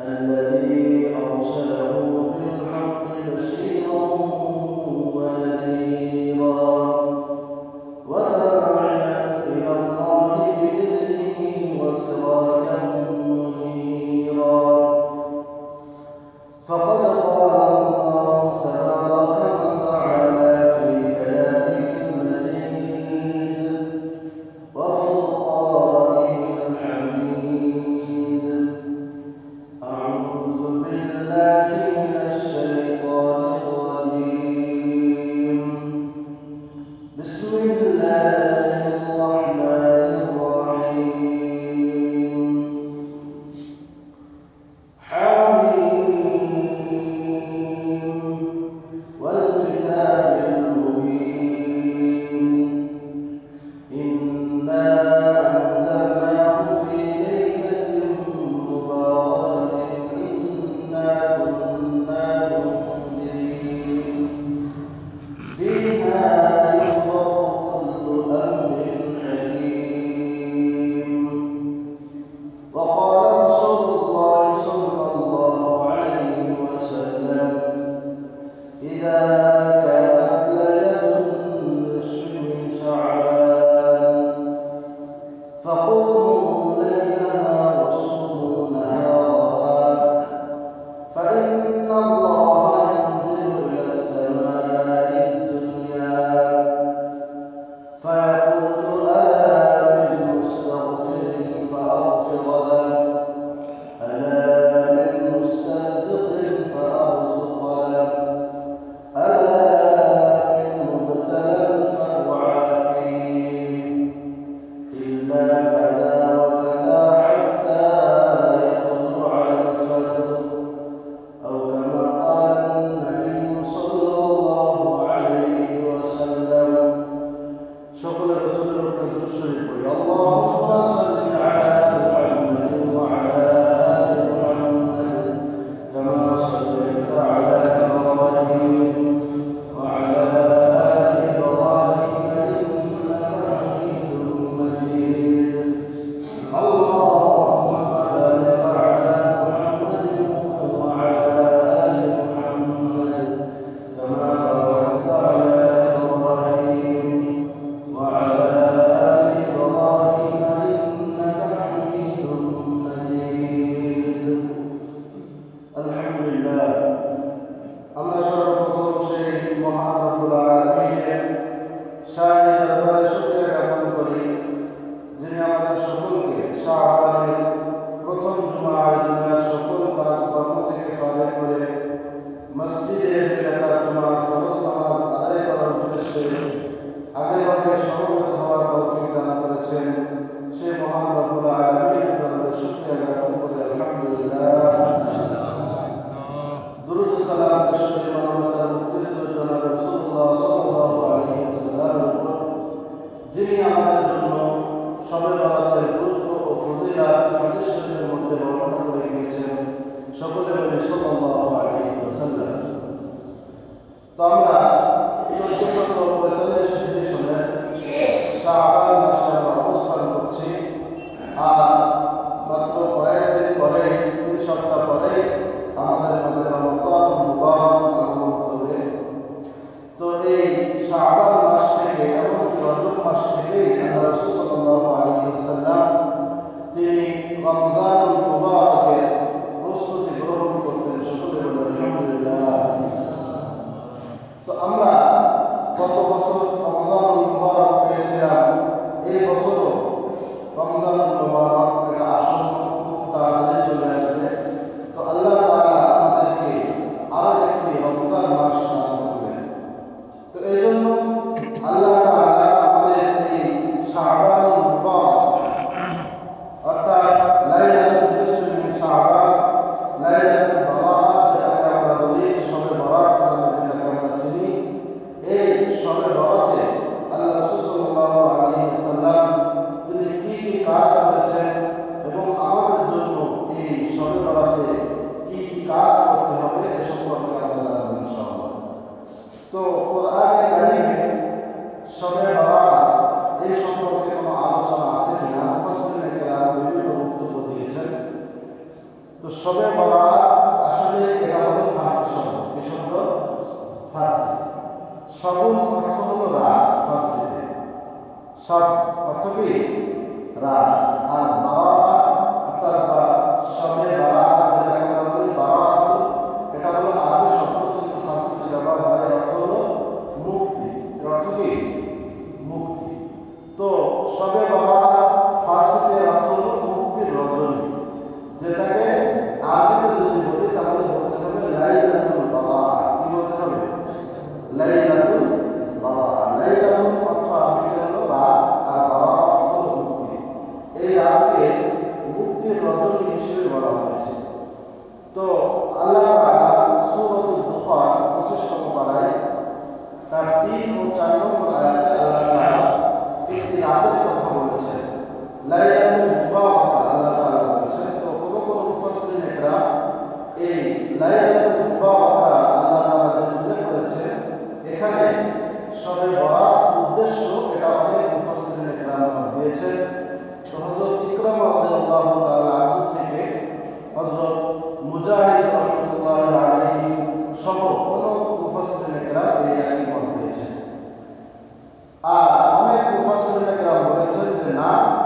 الذي أرسله بالحق بشيرا ونذيرا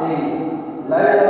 না এই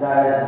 জায়েজ নাই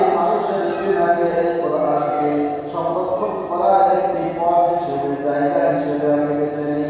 এই মাসের সংরক্ষণ করার একটি পথ হিসেবে জায়গা হিসেবে আমি বেছে নিই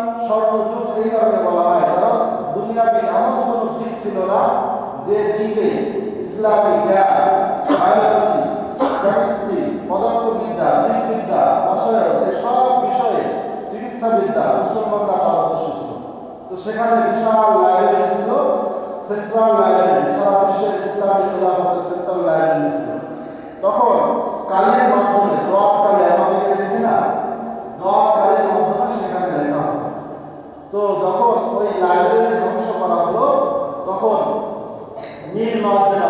এই কারণে বলা হয়, কারণ এমন দিক ছিল না যে দিকে ইসলামী জ্ঞান, বায়োলজি, কেমিস্ট্রি, পদার্থবিদ্যা, জীববিদ্যা রসায়ন বিষয়ে চিকিৎসাবিদ্যা মুসলমানরা পারদর্শী ছিল তো সেখানে বিশাল লাইব্রেরি ছিল, সেন্ট্রাল লাইব্রেরি, সারা বিশ্বের ইসলামী খেলাফতের সেন্ট্রাল লাইব্রেরি ছিল। তখন কালের মাধ্যমে কালে তো যখন ওই লাইব্রেরি ধ্বংস করা হলো তখন নীল নদের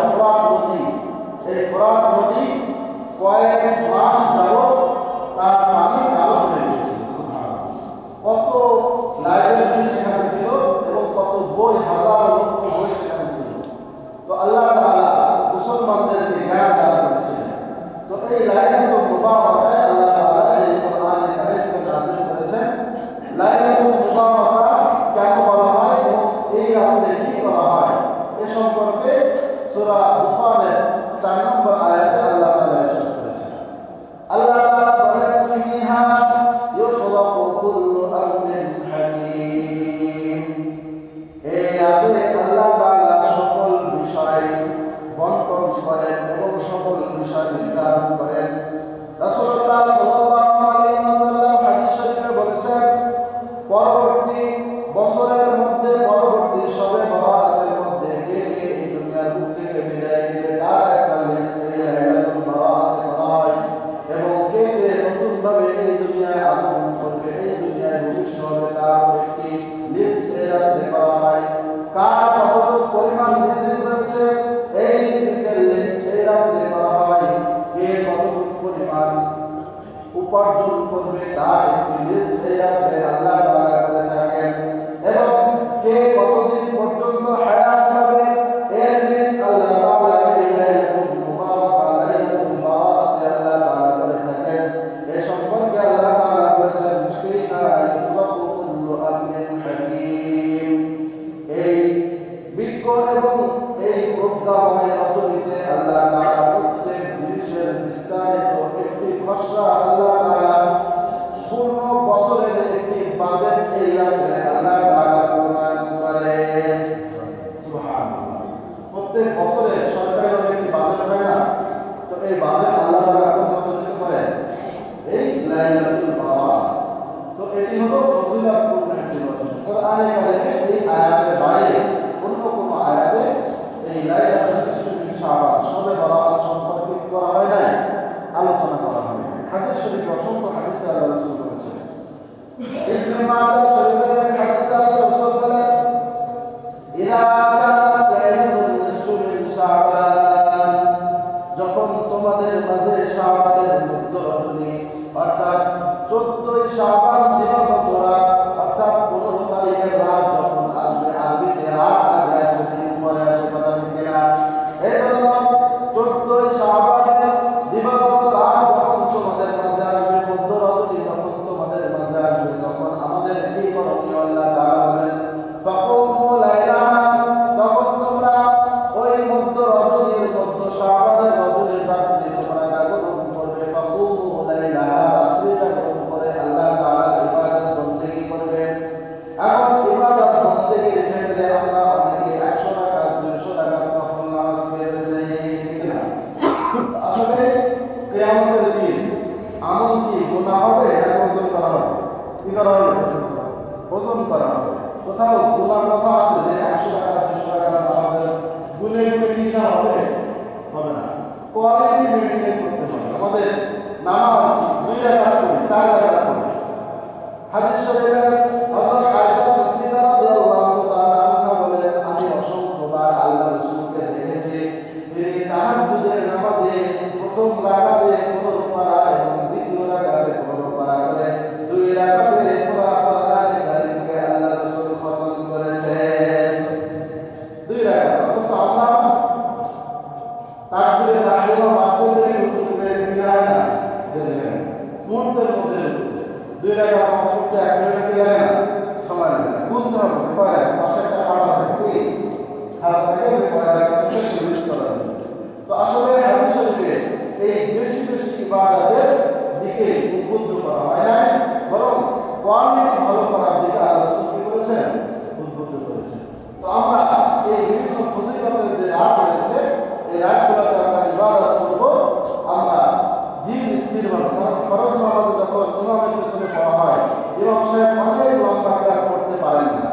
লম্বাভাবে পিছনে পড়া হয় ইমাম সাহেব অনেক লম্বা ক্রিয়া করতে পারেন না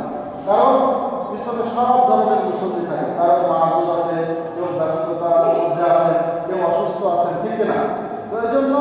কারণ পিছনে সব ধরনের মুসল্লি থাকে তার মাহুল আছে কেউ ব্যস্ততার মধ্যে আছেন কেউ অসুস্থ আছেন ঠিক না তো এই জন্য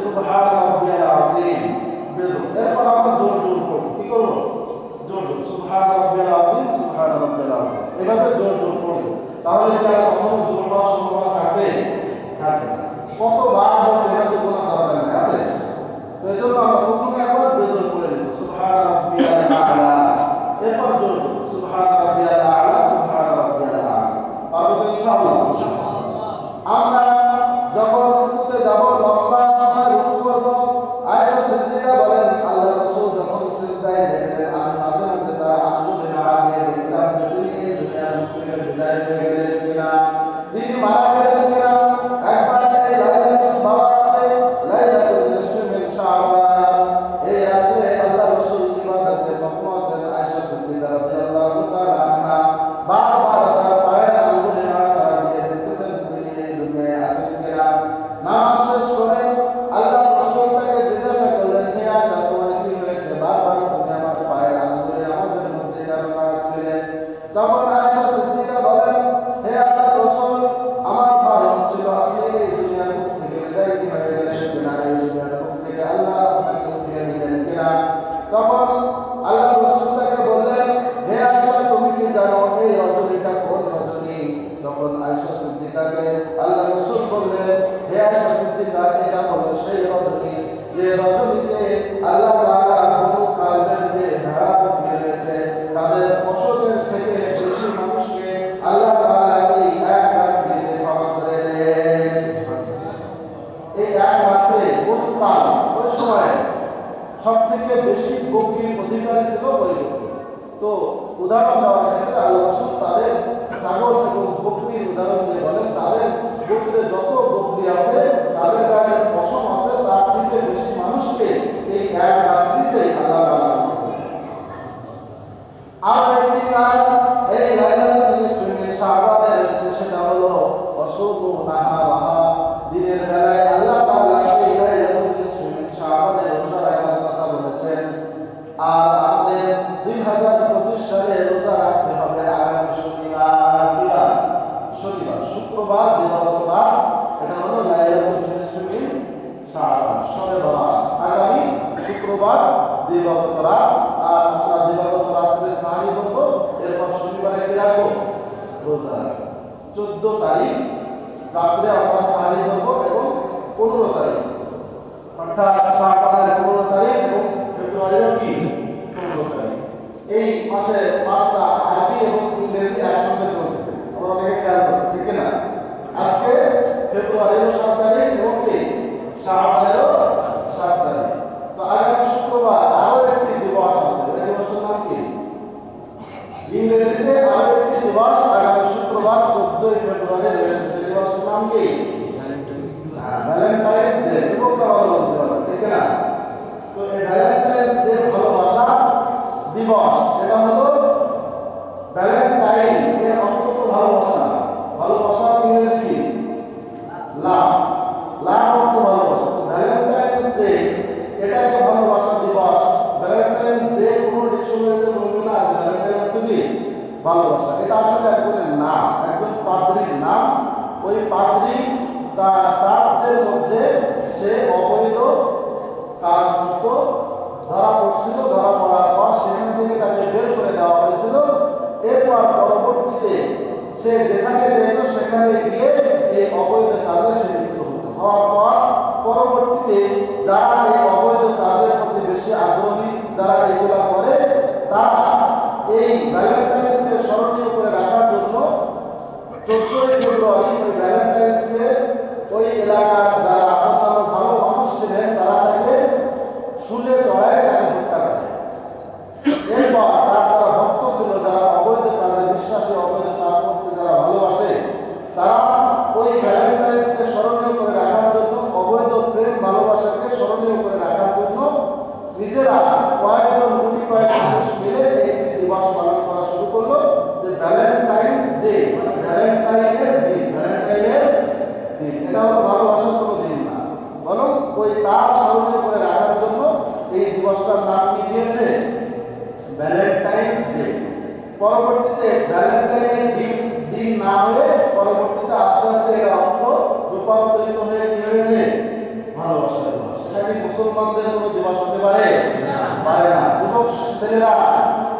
subhanahu থেকে বেশি ভক্তির অধিকারী ছিল গরিব তো উদাহরণ দেওয়ার ক্ষেত্রে আল্লাহ তাদের সাগর এবং বকরির উদাহরণ দিয়ে বলেন, তাদের বকরে যত বকরি আছে, তাদের গায়ে পশম আছে, তার থেকে বেশি মানুষকে এই এক রাত্রিতে আল্লাহ আর একটি কাজ এই লাইলাতুল নিয়ে শুনলেন শাহবানের রয়েছে, সেটা হলো অশুভ নাহা দিবাগত আর আমরা দিবাগত রাত্রে সাহারি করব এরপর শনিবারে কি রাখব রোজা চোদ্দ তারিখ রাত্রে আমরা সাহারি ভালোবাসা এটা আসলে একজনের নাম, একজন পাদ্রীর নাম। ওই পাদ্রী তার চার্চের মধ্যে সে অবৈধ কাজ করতো ধরা পড়ছিল, ধরা পড়ার পর সেখান থেকে তাকে বের করে দেওয়া হয়েছিল। এরপর পরবর্তীতে সে যেখানে যেত সেখানে গিয়ে এই অবৈধ কাজে সে লিপ্ত হওয়ার পর পরবর্তীতে যারা এই অবৈধ কাজের প্রতি বেশি আগ্রহী, যারা এগুলা করে, তারা এই ভ্যালেন্টাইন্সকে স্মরণীয় করে রাখার জন্য চোদ্দই ফেব্রুয়ারি ওই ভ্যালেন্টাইন্সকে ওই এলাকার যারা অন্যান্য ভালো মানুষ ছিলেন, তারা তাকে শুলে, চড়ায় তাকে হত্যা করে। এরপর তার যারা ভক্ত ছিল, যারা অবৈধ কাজে বিশ্বাসী, অবৈধ কাজ করতে যারা ভালোবাসে, তারা ওই ভ্যালেন্টাইন্সকে স্মরণীয় করে রাখার জন্য, অবৈধ প্রেম, ভালোবাসাকে স্মরণীয় করে রাখার জন্য নিজেরা কয়েকজন গুটি কয়েক মানুষ মিলে দিবস পালন করা শুরু করল যে ভ্যালেন্টাইন্স ডে মানে ভ্যালেন্টাইনের দিন ভ্যালেন্টাইনের দিন। এটা হলো ভালোবাসার কোনো দিন না। বরং ওই তার স্মরণীয় করে রাখার জন্য এই দিবসটার নাম কি দিয়েছে? ভ্যালেন্টাইন্স ডে পরবর্তীতে ভ্যালেন্টাইনের দিন দিন না হয়ে পরবর্তীতে আস্তে আস্তে এর অর্থ রূপান্তরিত হয়ে কি হয়েছে? ভালোবাসা দিবস। এটা কি মুসলমানদের কোনো দিবস হতে পারে? পারে না। যুবক ছেলেরা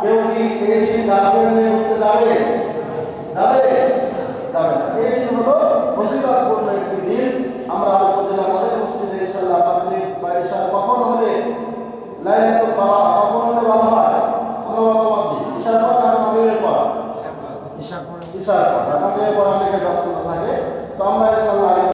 কেউ কি দিন গার্লফ্রেন্ড নিয়ে বসতে যাবে? যাবে? যাবে না। এই দিন হলো ফজিলতপূর্ণ একটি দিন আমরা উপজেলা মডেল মসজিদে মাগরিব বা ইশা কখন হলে লাইলাতুল বারা কখন হলে ভালো হয়? আমরা মতামত দিই ইশার পর না মাগরিবের পর? ঈশার পরে। ইশার পর। মাগরিবের পর অনেকে ব্যস্ত থাকে। তো আমরা ইনশাআল্লাহ